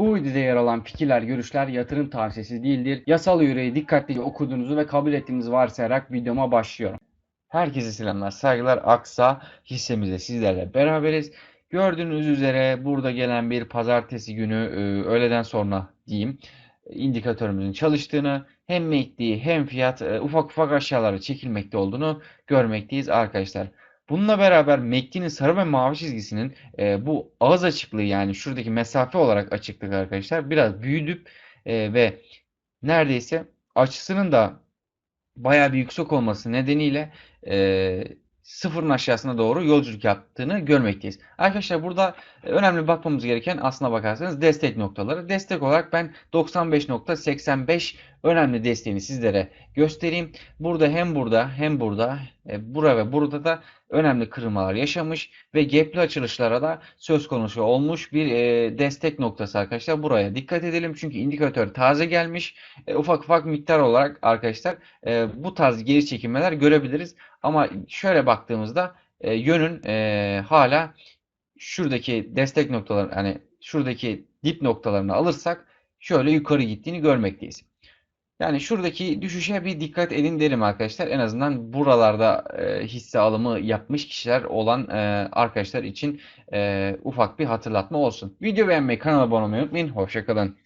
Bu videoda yer alan fikirler, görüşler yatırım tavsiyesi değildir. Yasal yüreği dikkatlice okuduğunuzu ve kabul ettiğinizi varsayarak videoma başlıyorum. Herkese selamlar, saygılar. Aksa hissemizde sizlerle beraberiz. Gördüğünüz üzere burada gelen bir pazartesi günü e, öğleden sonra diyeyim indikatörümüzün çalıştığını hem MACD hem fiyat e, ufak ufak aşağılara çekilmekte olduğunu görmekteyiz arkadaşlar. Bununla beraber MACD'nin sarı ve mavi çizgisinin e, bu ağız açıklığı yani şuradaki mesafe olarak açıklık arkadaşlar biraz büyüdüp e, ve neredeyse açısının da bayağı bir yüksek olması nedeniyle e, sıfırın aşağısına doğru yolculuk yaptığını görmekteyiz. Arkadaşlar burada önemli bakmamız gereken aslına bakarsanız destek noktaları. Destek olarak ben 95.85 önemli desteğini sizlere göstereyim. Burada hem burada hem burada e, bura ve burada da önemli kırılmalar yaşamış ve gapli açılışlara da söz konusu olmuş bir e, destek noktası arkadaşlar. Buraya dikkat edelim çünkü indikatör taze gelmiş. E, ufak ufak miktar olarak arkadaşlar e, bu tarz geri çekilmeler görebiliriz. Ama şöyle baktığımızda e, yönün e, hala şuradaki destek noktaları hani şuradaki dip noktalarını alırsak şöyle yukarı gittiğini görmekteyiz. Yani şuradaki düşüşe bir dikkat edin derim arkadaşlar. En azından buralarda e, hisse alımı yapmış kişiler olan e, arkadaşlar için e, ufak bir hatırlatma olsun. Video beğenmeyi, kanala abone olmayı unutmayın. Hoşçakalın.